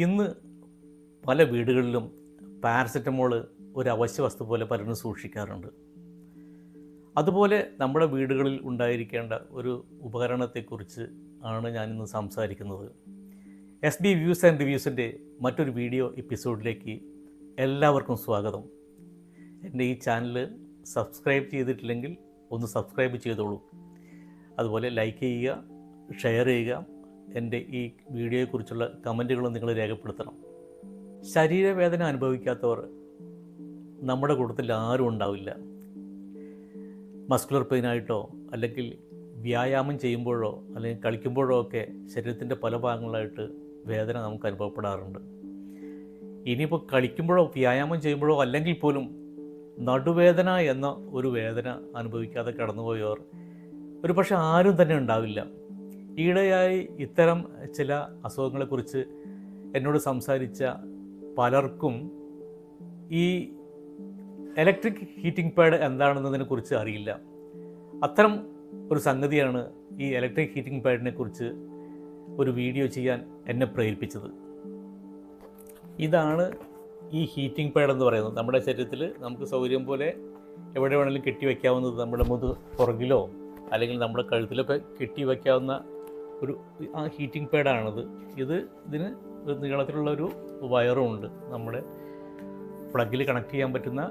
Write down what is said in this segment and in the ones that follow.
ഇന്ന് പല വീടുകളിലും പാരസെറ്റമോൾ ഒരു അവശ്യ വസ്തു പോലെ പലരും സൂക്ഷിക്കാറുണ്ട്. അതുപോലെ നമ്മുടെ വീടുകളിൽ ഉണ്ടായിരിക്കേണ്ട ഒരു ഉപകരണത്തെക്കുറിച്ച് ആണ് ഞാനിന്ന് സംസാരിക്കുന്നത്. എസ് ബി വ്യൂസ് ആൻഡ് റിവ്യൂസിന്റെ മറ്റൊരു വീഡിയോ എപ്പിസോഡിലേക്ക് എല്ലാവർക്കും സ്വാഗതം. എന്റെ ഈ ചാനൽ സബ്സ്ക്രൈബ് ചെയ്തിട്ടില്ലെങ്കിൽ ഒന്ന് സബ്സ്ക്രൈബ് ചെയ്തോളൂ. അതുപോലെ ലൈക്ക് ചെയ്യുക ഷെയർ ചെയ്യുക എന്റെ ഈ വീഡിയോയെക്കുറിച്ചുള്ള കമന്റുകളും നിങ്ങൾ രേഖപ്പെടുത്തണം. ശരീരവേദന അനുഭവിക്കാത്തവർ നമ്മുടെ കൂട്ടത്തിൽ ആരും ഉണ്ടാവില്ല. മസ്കുലർ പെയിനായിട്ടോ അല്ലെങ്കിൽ വ്യായാമം ചെയ്യുമ്പോഴോ അല്ലെങ്കിൽ കളിക്കുമ്പോഴോ ഒക്കെ ശരീരത്തിന്റെ പല ഭാഗങ്ങളായിട്ട് വേദന നമുക്ക് അനുഭവപ്പെടാറുണ്ട്. ഇനിയിപ്പോൾ കളിക്കുമ്പോഴോ വ്യായാമം ചെയ്യുമ്പോഴോ അല്ലെങ്കിൽ പോലും നടുവേദന എന്ന ഒരു വേദന അനുഭവിക്കാതെ കടന്നുപോയവർ ഒരു പക്ഷെ ആരും തന്നെ ഉണ്ടാവില്ല. ഈയിടെയായി ഇത്തരം ചില അസുഖങ്ങളെക്കുറിച്ച് എന്നോട് സംസാരിച്ച പലർക്കും ഈ ഇലക്ട്രിക് ഹീറ്റിംഗ് പാഡ് എന്താണെന്നതിനെ കുറിച്ച് അറിയില്ല. അത്തരം ഒരു സംഗതിയാണ് ഈ ഇലക്ട്രിക് ഹീറ്റിംഗ് പാഡിനെ കുറിച്ച് ഒരു വീഡിയോ ചെയ്യാൻ എന്നെ പ്രേരിപ്പിച്ചത്. ഇതാണ് ഈ ഹീറ്റിംഗ് പാഡ് എന്ന് പറയുന്നത്. നമ്മുടെ ശരീരത്തിൽ നമുക്ക് സൗകര്യം പോലെ എവിടെ വേണമെങ്കിലും കെട്ടി വയ്ക്കാവുന്നത് നമ്മുടെ മുതു പുറകിലോ അല്ലെങ്കിൽ നമ്മുടെ കഴുത്തിലൊക്കെ കെട്ടി വയ്ക്കാവുന്ന ഒരു ആ ഹീറ്റിംഗ് പാഡാണിത് ഇത് ഇതിന് നീളത്തിലുള്ള ഒരു വയറും ഉണ്ട്. നമ്മുടെ പ്ലഗിൽ കണക്ട് ചെയ്യാൻ പറ്റുന്ന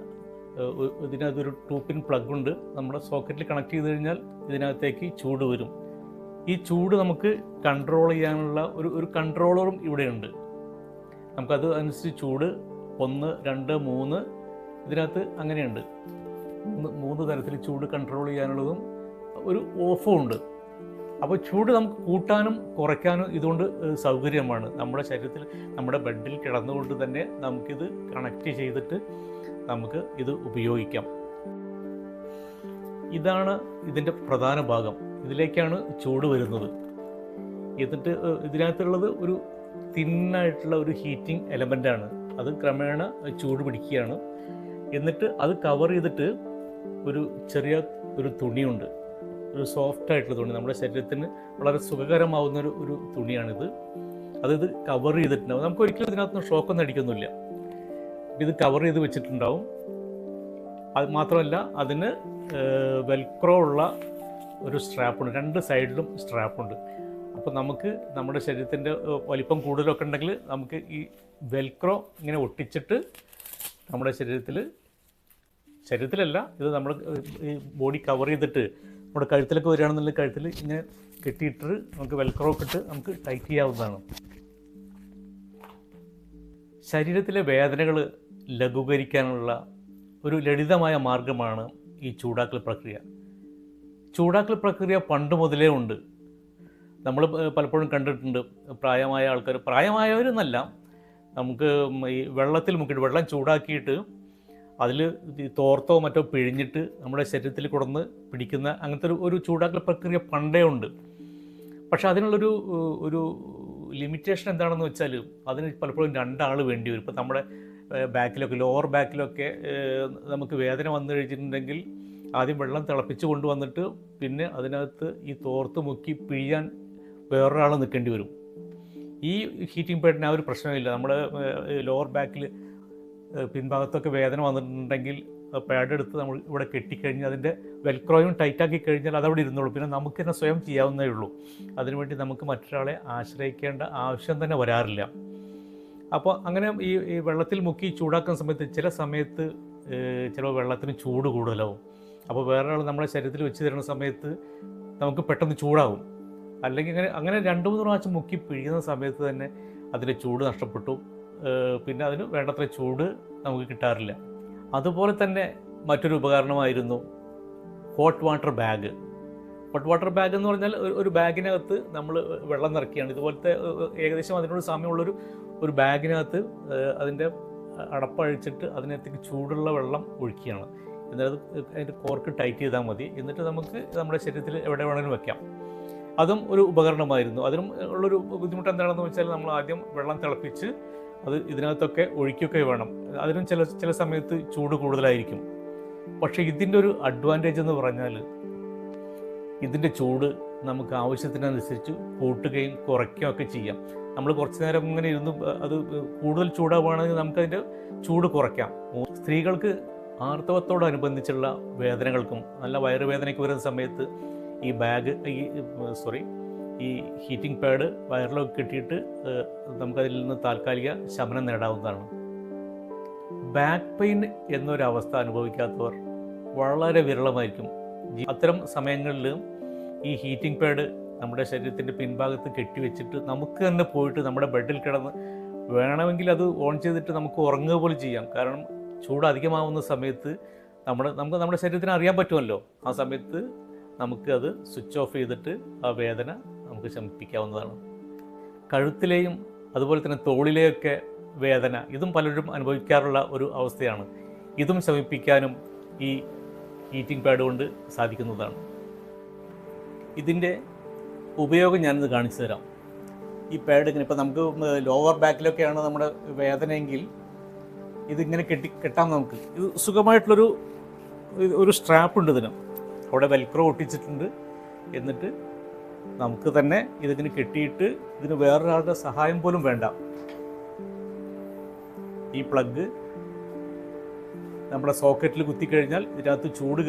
ഇതിനകത്തൊരു ടൂ പിൻ പ്ലഗ് ഉണ്ട്. നമ്മുടെ സോക്കറ്റിൽ കണക്ട് ചെയ്ത് കഴിഞ്ഞാൽ ഇതിനകത്തേക്ക് ചൂട് വരും. ഈ ചൂട് നമുക്ക് കൺട്രോൾ ചെയ്യാനുള്ള ഒരു ഒരു കൺട്രോളറും ഇവിടെയുണ്ട് നമുക്കത് അനുസരിച്ച് ചൂട് ഒന്ന് രണ്ട് മൂന്ന് ഇതിനകത്ത് അങ്ങനെയുണ്ട്. മൂന്ന് തരത്തിൽ ചൂട് കൺട്രോൾ ചെയ്യാനുള്ളതും ഒരു ഓഫും ഉണ്ട്. അപ്പോൾ ചൂട് നമുക്ക് കൂട്ടാനും കുറയ്ക്കാനും ഇതുകൊണ്ട് സൗകര്യമാണ്. നമ്മുടെ ശരീരത്തിൽ നമ്മുടെ ബെഡിൽ കിടന്നുകൊണ്ട് തന്നെ നമുക്കിത് കണക്റ്റ് ചെയ്തിട്ട് നമുക്ക് ഇത് ഉപയോഗിക്കാം. ഇതാണ് ഇതിന്റെ പ്രധാന ഭാഗം. ഇതിലേക്കാണ് ചൂട് വരുന്നത്. എന്നിട്ട് ഇതിനകത്തുള്ളത് ഒരു തിന്നായിട്ടുള്ള ഒരു ഹീറ്റിംഗ് എലമെന്റാണ് അത് ക്രമേണ ചൂട് പിടിക്കുകയാണ്. എന്നിട്ട് അത് കവർ ചെയ്തിട്ട് ഒരു ചെറിയ ഒരു തുണിയുണ്ട്. ഒരു സോഫ്റ്റ് ആയിട്ടുള്ള തുണി. നമ്മുടെ ശരീരത്തിന് വളരെ സുഖകരമാവുന്ന ഒരു ഒരു തുണിയാണിത്. അത് ഇത് കവർ ചെയ്തിട്ടുണ്ടാവും. നമുക്ക് ഒരിക്കലും ഇതിനകത്ത് ഷോക്കൊന്നും അടിക്കൊന്നുമില്ല. ഇത് കവർ ചെയ്ത് വെച്ചിട്ടുണ്ടാവും. അത് മാത്രമല്ല അതിന് വെൽക്രോ ഉള്ള ഒരു സ്ട്രാപ്പുണ്ട് രണ്ട് സൈഡിലും സ്ട്രാപ്പുണ്ട് അപ്പോൾ നമുക്ക് നമ്മുടെ ശരീരത്തിന്റെ വലിപ്പം കൂടുതലൊക്കെ ഉണ്ടെങ്കിൽ നമുക്ക് ഈ വെൽക്രോ ഇങ്ങനെ ഒട്ടിച്ചിട്ട് നമ്മുടെ ശരീരത്തിൽ ശരീരത്തിലല്ല ഇത് നമ്മൾ ഈ ബോഡി കവർ ചെയ്തിട്ട് നമ്മുടെ കഴുത്തിലൊക്കെ വരികയാണെന്നുണ്ടെങ്കിൽ കഴുത്തിൽ ഇങ്ങനെ കെട്ടിയിട്ട് നമുക്ക് വെൽക്രോക്ക് ഇട്ട് നമുക്ക് ടൈറ്റ് ചെയ്യാവുന്നതാണ്. ശരീരത്തിലെ വേദനകൾ ലഘൂകരിക്കാനുള്ള ഒരു ലളിതമായ മാർഗമാണ് ഈ ചൂടാക്കൽ പ്രക്രിയ. ചൂടാക്കൽ പ്രക്രിയ പണ്ട് മുതലേ ഉണ്ട്. നമ്മൾ പലപ്പോഴും കണ്ടിട്ടുണ്ട്. പ്രായമായ ആൾക്കാർ പ്രായമായവരെന്നല്ല. നമുക്ക് ഈ വെള്ളത്തിൽ മുക്കിയിട്ട് വെള്ളം ചൂടാക്കിയിട്ട് അതിൽ തോർത്തോ മറ്റോ പിഴിഞ്ഞിട്ട് നമ്മുടെ ശരീരത്തിൽ കൊടുന്ന് പിടിക്കുന്ന അങ്ങനത്തെ ഒരു ഒരു ചൂടാക്കൽ പ്രക്രിയ പണ്ടേ ഉണ്ട്. പക്ഷേ അതിനുള്ളൊരു ഒരു ലിമിറ്റേഷൻ എന്താണെന്ന് വെച്ചാൽ അതിന് പലപ്പോഴും രണ്ടാൾ വേണ്ടി വരും. ഇപ്പം നമ്മുടെ ബാക്കിലൊക്കെ ലോവർ ബാക്കിലൊക്കെ നമുക്ക് വേദന വന്നു കഴിഞ്ഞിട്ടുണ്ടെങ്കിൽ ആദ്യം വെള്ളം തിളപ്പിച്ച് കൊണ്ടുവന്നിട്ട് പിന്നെ അതിനകത്ത് ഈ തോർത്ത് മുക്കി പിഴിയാൻ വേറൊരാൾ നിൽക്കേണ്ടി വരും. ഈ ഹീറ്റിംഗ് പാഡിന് ആ ഒരു പ്രശ്നമില്ല. നമ്മുടെ ലോവർ ബാക്കിൽ പിൻഭാഗത്തൊക്കെ വേദന വന്നിട്ടുണ്ടെങ്കിൽ പാഡ് എടുത്ത് നമ്മൾ ഇവിടെ കെട്ടിക്കഴിഞ്ഞ് അതിന്റെ വെൽക്രോയും ടൈറ്റാക്കി കഴിഞ്ഞാൽ അതവിടെ ഇരുന്നുള്ളൂ പിന്നെ നമുക്ക് തന്നെ സ്വയം ചെയ്യാവുന്നേ ഉള്ളൂ. അതിനുവേണ്ടി നമുക്ക് മറ്റൊരാളെ ആശ്രയിക്കേണ്ട ആവശ്യം തന്നെ വരാറില്ല. അപ്പോൾ അങ്ങനെ ഈ വെള്ളത്തിൽ മുക്കി ചൂടാക്കുന്ന സമയത്ത് ചില സമയത്ത് ചില വെള്ളത്തിന് ചൂട് കൂടുതലാവും. അപ്പോൾ വേറൊരാൾ നമ്മളെ ശരീരത്തിൽ വെച്ച് തരുന്ന സമയത്ത് നമുക്ക് പെട്ടെന്ന് ചൂടാവും. അല്ലെങ്കിൽ അങ്ങനെ അങ്ങനെ രണ്ട് മൂന്ന് പ്രാവശ്യം മുക്കി പിഴിയുന്ന സമയത്ത് തന്നെ അതിന്റെ ചൂട് നഷ്ടപ്പെട്ടു. പിന്നെ അതിന് വേണ്ടത്ര ചൂട് നമുക്ക് കിട്ടാറില്ല. അതുപോലെ തന്നെ മറ്റൊരു ഉപകരണമായിരുന്നു hot water bag hot water bag എന്ന് പറഞ്ഞാൽ ഒരു- ബാഗിനകത്ത് നമ്മൾ വെള്ളം നിറക്കുകയാണ് ഇതുപോലത്തെ ഏകദേശം അതിനോട് സാമ്യമുള്ളൊരു ഒരു ബാഗിനകത്ത് അതിന്റെ അടപ്പഴിച്ചിട്ട് അതിനകത്തേക്ക് ചൂടുള്ള വെള്ളം ഒഴിക്കുകയാണ്. എന്നിട്ട് അത് അതിന്റെ കോർക്ക് ടൈറ്റ് ചെയ്താൽ മതി. എന്നിട്ട് നമുക്ക് നമ്മുടെ ശരീരത്തിൽ എവിടെ വേണമെങ്കിലും വെക്കാം. അതും ഒരു ഉപകരണമായിരുന്നു. അതിനും ഉള്ളൊരു ബുദ്ധിമുട്ട് എന്താണെന്ന് വെച്ചാൽ നമ്മൾ ആദ്യം വെള്ളം തിളപ്പിച്ച് അത് ഇതിനകത്തൊക്കെ ഒഴിക്കുകയൊക്കെ വേണം. അതിനും ചില ചില സമയത്ത് ചൂട് കൂടുതലായിരിക്കും. പക്ഷേ ഇതിന്റെ ഒരു അഡ്വാന്റേജ് എന്ന് പറഞ്ഞാൽ ഇതിന്റെ ചൂട് നമുക്ക് ആവശ്യത്തിനനുസരിച്ച് കൂട്ടുകയും കുറയ്ക്കുകയും ഒക്കെ ചെയ്യാം. നമ്മൾ കുറച്ച് നേരം ഇങ്ങനെ ഇരുന്ന് അത് കൂടുതൽ ചൂടാവുകയാണെങ്കിൽ നമുക്കതിന്റെ ചൂട് കുറയ്ക്കാം. സ്ത്രീകൾക്ക് ആർത്തവത്തോടനുബന്ധിച്ചുള്ള വേദനകൾക്കും നല്ല വയറുവേദനയ്ക്ക് വരുന്ന സമയത്ത് ഈ ബാഗ് ഈ സോറി ഈ ഹീറ്റിംഗ് പാഡ് വയറിലൊക്കെ കിട്ടിയിട്ട് നമുക്കതിൽ നിന്ന് താൽക്കാലിക ശമനം നേടാവുന്നതാണ്. ബാക്ക് പെയിൻ എന്നൊരവസ്ഥ അനുഭവിക്കാത്തവർ വളരെ വിരളമായിരിക്കും. അത്തരം സമയങ്ങളിൽ ഈ ഹീറ്റിംഗ് പാഡ് നമ്മുടെ ശരീരത്തിന്റെ പിൻഭാഗത്ത് കെട്ടിവെച്ചിട്ട് നമുക്ക് തന്നെ പോയിട്ട് നമ്മുടെ ബെഡിൽ കിടന്ന് വേണമെങ്കിൽ അത് ഓൺ ചെയ്തിട്ട് നമുക്ക് ഉറങ്ങുക പോലും ചെയ്യാം. കാരണം ചൂട് അധികമാവുന്ന സമയത്ത് നമ്മൾ നമുക്ക് നമ്മുടെ ശരീരത്തിന് അറിയാൻ പറ്റുമല്ലോ. ആ സമയത്ത് നമുക്ക് അത് സ്വിച്ച് ഓഫ് ചെയ്തിട്ട് ആ വേദന നമുക്ക് ശമിപ്പിക്കാവുന്നതാണ്. കഴുത്തിലെയും അതുപോലെ തന്നെ തോളിലെയൊക്കെ വേദന ഇതും പലരും അനുഭവിക്കാറുള്ള ഒരു അവസ്ഥയാണ്. ഇതും ശമിപ്പിക്കാനും ഈ ഹീറ്റിംഗ് പാഡ് കൊണ്ട് സാധിക്കുന്നതാണ്. ഇതിന്റെ ഉപയോഗം ഞാനിത് കാണിച്ചു തരാം. ഈ പാഡ് ഇങ്ങനെ ഇപ്പോൾ നമുക്ക് ലോവർ ബാക്കിലൊക്കെയാണ് നമ്മുടെ വേദനയെങ്കിൽ ഇതിങ്ങനെ കെട്ടി കെട്ടാം നമുക്ക്. ഇത് സുഖമായിട്ടുള്ളൊരു ഒരു സ്ട്രാപ്പ് ഉണ്ട് ഇതിന്. അവിടെ വെൽക്രോ ഒട്ടിച്ചിട്ടുണ്ട്. എന്നിട്ട് നമുക്ക് തന്നെ ഇതിങ്ങനെ കെട്ടിയിട്ട് ഇതിന് വേറൊരാളുടെ സഹായം പോലും വേണ്ട. ഈ പ്ലഗ് നമ്മുടെ സോക്കറ്റിൽ കുത്തിക്കഴിഞ്ഞാൽ ഇതിനകത്ത് ചൂട്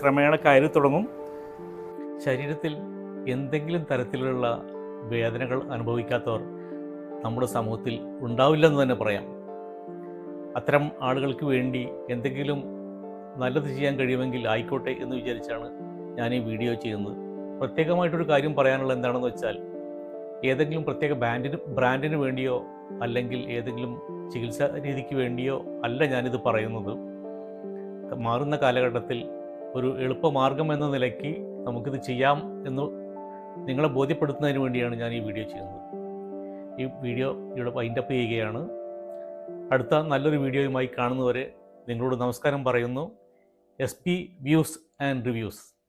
ക്രമേണ കയറി തുടങ്ങും. ശരീരത്തിൽ എന്തെങ്കിലും തരത്തിലുള്ള വേദനകൾ അനുഭവിക്കാത്തവർ നമ്മുടെ സമൂഹത്തിൽ ഉണ്ടാവില്ലെന്ന് തന്നെ പറയാം. അത്തരം ആളുകൾക്ക് വേണ്ടി എന്തെങ്കിലും നല്ലത് ചെയ്യാൻ കഴിയുമെങ്കിൽ ആയിക്കോട്ടെ എന്ന് വിചാരിച്ചാണ് ഞാൻ ഈ വീഡിയോ ചെയ്യുന്നത്. പ്രത്യേകമായിട്ടൊരു കാര്യം പറയാനുള്ളത് എന്താണെന്ന് വെച്ചാൽ ഏതെങ്കിലും പ്രത്യേക ബാൻഡിന് ബ്രാൻഡിന് വേണ്ടിയോ അല്ലെങ്കിൽ ഏതെങ്കിലും ചികിത്സാ രീതിക്ക് വേണ്ടിയോ അല്ല ഞാനിത് പറയുന്നത്. മാറുന്ന കാലഘട്ടത്തിൽ ഒരു എളുപ്പമാർഗം എന്ന നിലയ്ക്ക് നമുക്കിത് ചെയ്യാം എന്ന് നിങ്ങളെ ബോധ്യപ്പെടുത്തുന്നതിന് വേണ്ടിയാണ് ഞാൻ ഈ വീഡിയോ ചെയ്യുന്നത്. ഈ വീഡിയോ ഇവിടെ വൈൻഡപ്പ് ചെയ്യുകയാണ്. അടുത്ത നല്ലൊരു വീഡിയോയുമായി കാണുന്നവരെ നിങ്ങളോട് നമസ്കാരം പറയുന്നു. S P views and reviews